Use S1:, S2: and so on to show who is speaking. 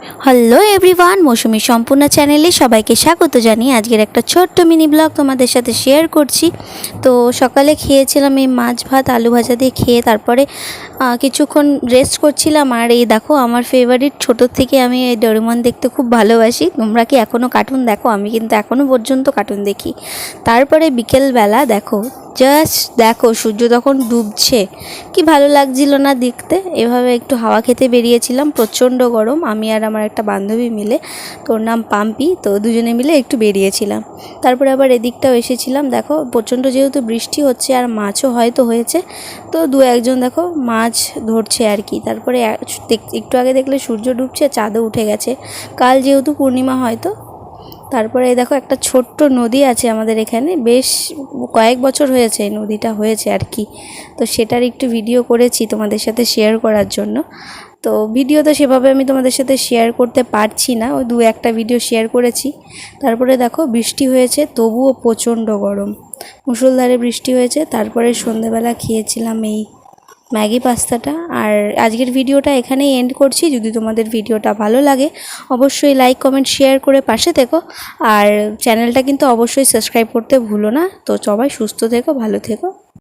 S1: Hello everyone মৌসুমি সম্পূর্ণ চ্যানেলে সবাইকে স্বাগত জানিয়ে আজকের একটা ছোট্ট মিনি ব্লগ তোমাদের সাথে শেয়ার করছি। তো সকালে খেয়েছিলাম এই মাছ ভাত, আলু ভাজা দিয়ে খেয়ে তারপরে কিছুক্ষণ রেস্ট করছিলাম। আর এই দেখো আমার ফেভারিট ছোটোর থেকে আমি এই ডোরেমন দেখতে খুব ভালোবাসি। তোমরা কি এখনও কার্টুন দেখো? আমি কিন্তু এখনও পর্যন্ত কার্টুন দেখি। তারপরে বিকেলবেলা দেখো জাস্ট দেখো, সূর্য তখন ডুবছে। কি ভালো লাগছিল না দেখতে? এভাবে একটু হাওয়া খেতে বেরিয়েছিলাম, প্রচণ্ড গরম। আমি আর আমার একটা বান্ধবী মিলে, তোর নাম পাম্পি, তো দুজনে মিলে একটু বেরিয়েছিলাম। তারপরে আবার এদিকটাও এসেছিলাম। দেখো, প্রচণ্ড যেহেতু বৃষ্টি হচ্ছে আর মাছও হয়তো হয়েছে, তো দু একজন দেখো মাছ ধরছে আর কি। তারপরে একটু আগে দেখলে সূর্য ডুবছে, চাঁদও উঠে গেছে। কাল যেহেতু পূর্ণিমা হয়তো তারপরে দেখো একটা ছোট্ট নদী আছে আমাদের এখানে। বেশ কয়েক বছর হয়েছে এই নদীটা হয়েছে আর কি। তো সেটার একটু ভিডিও করেছি তোমাদের সাথে শেয়ার করার জন্য। তো ভিডিও তো সেভাবে আমি তোমাদের সাথে শেয়ার করতে পারছি না। ওই দু একটা ভিডিও শেয়ার করেছি। তারপরে দেখো বৃষ্টি হয়েছে, তবুও প্রচণ্ড গরম। মুষলধারে বৃষ্টি হয়েছে, তারপরে সন্ধেবেলা খেয়েছিলাম এই ম্যাগি পাস্তাটা। আর আজকের ভিডিওটা এখানেই এন্ড করছি। যদি তোমাদের ভিডিওটা ভালো লাগে, অবশ্যই লাইক কমেন্ট শেয়ার করে পাশে থেকো। আর চ্যানেলটা কিন্তু অবশ্যই সাবস্ক্রাইব করতে ভুলো না। তো সবাই সুস্থ থেকো, ভালো থেকো।